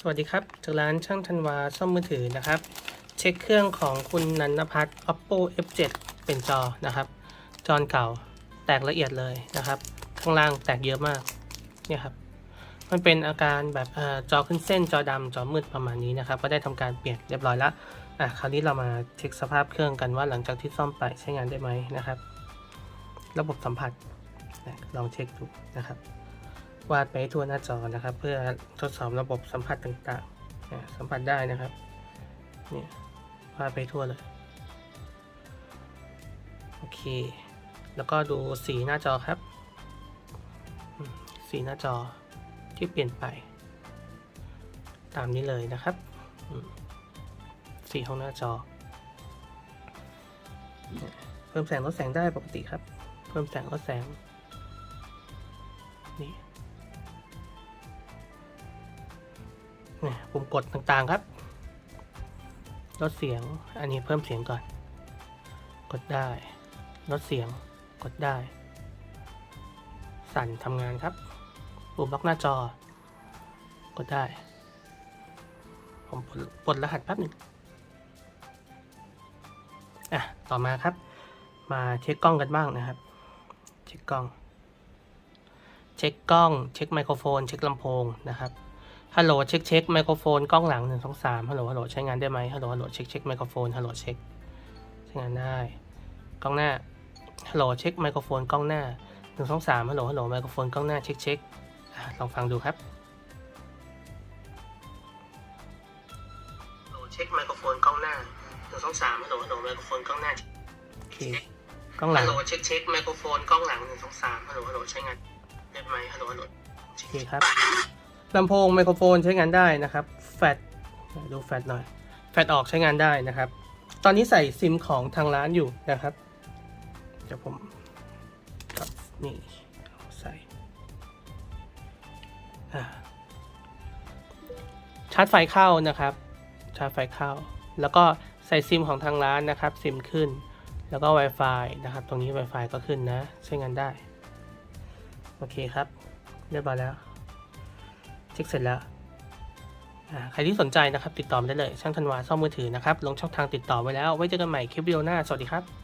สวัสดีครับ จากร้านช่างธันวาซ่อมมือถือนะครับ เช็คเครื่องของคุณนันทพัฒน์ oppo f7 เป็นจอนะครับ จอเก่าแตกละเอียดเลยนะครับ ข้างล่างแตกเยอะมากเนี่ยครับ มันเป็นอาการแบบอจอขึ้นเส้นจอดำจอมืดประมาณนี้นะครับ ก็ได้ทำการเปลี่ยนเรียบร้อยแล้วอะคราวนี้เรามาเช็คสภาพเครื่องกันว่าหลังจากที่ซ่อมไปใช้งานได้ไหมนะครับ ระบบสัมผัสลองเช็คดูนะครับ วาดไปทั่วหน้าจอนะครับ เพื่อทดสอบระบบสัมผัสต่างๆ สัมผัสได้นะครับเนี่ยวาดไปทั่วเลย โอเค แล้วก็ดูสีหน้าจอครับ สีหน้าจอที่เปลี่ยนไป ตามนี้เลยนะครับ สีของหน้าจอ เพิ่มแสงลดแสงได้ปกติครับ เพิ่มแสงลดแสงนี่ ปุ่มกดต่างๆครับ ลดเสียง อันนี้เพิ่มเสียงก่อน กดได้ ลดเสียง กดได้ สั่นทำงานครับ ปุ่มล็อกหน้าจอ กดได้ ผมปลดปลดรหัสแป๊บหนึ่งอะ ต่อมาครับ มาเช็คกล้องกันบ้างนะครับ เช็คกล้อง เช็คกล้อง เช็คไมโครโฟน เช็คลำโพงนะครับ ฮัลโหลเช็คเช็คไมโครโฟนกล้องหลังหนึ่งสองสามฮัลโหลฮัลโหลใช้งานได้ไหมฮัลโหลฮัลโหลเช็คเช็คไมโครโฟนฮัลโหลเช็คใช้งานได้ กล้องหน้าฮัลโหลเช็คไมโครโฟนกล้องหน้าหนึ่งสองสามฮัลโหลฮัลโหลไมโครโฟนกล้องหน้าเช็คเช็คอะลองฟังดูครับฮัลโหลเช็คไมโครโฟนกล้องหน้าหนึ่งสองสามฮัลโหลฮัลโหลไมโครโฟนกล้องหน้าโอเคกล้องหลังฮัลโหลเช็คเช็คไมโครโฟนกล้องหลังหนึ่งสองสามฮัลโหลฮัลโหลใช้งานได้ไหมฮัลโหลฮัลโหลโอเคครับ ลำโพงไมโครโฟนใช้งานได้นะครับ แฟลชดูแฟลชหน่อย แฟลชออกใช้งานได้นะครับ ตอนนี้ใส่ซิมของทางร้านอยู่นะครับเดี๋ยวผมนี่ใส่ชาร์จไฟเข้านะครับ ชาร์จไฟเข้า แล้วก็ใส่ซิมของทางร้านนะครับ ซิมขึ้น แล้วก็ Wi-Fi นะครับ ตรงนี้ Wi-Fi ก็ขึ้นนะ ใช้งานได้ โอเคครับ เรียบร้อยแล้ว ช็คเสร็จแล้วใครที่สนใจนะครับติดต่อมาได้เลยช่างธันวาซ่อมมือถือนะครับลงช่องทางติดต่อไว้แล้วไว้เจอกันใหม่คลิปวิดีโอหน้า สวัสดีครับ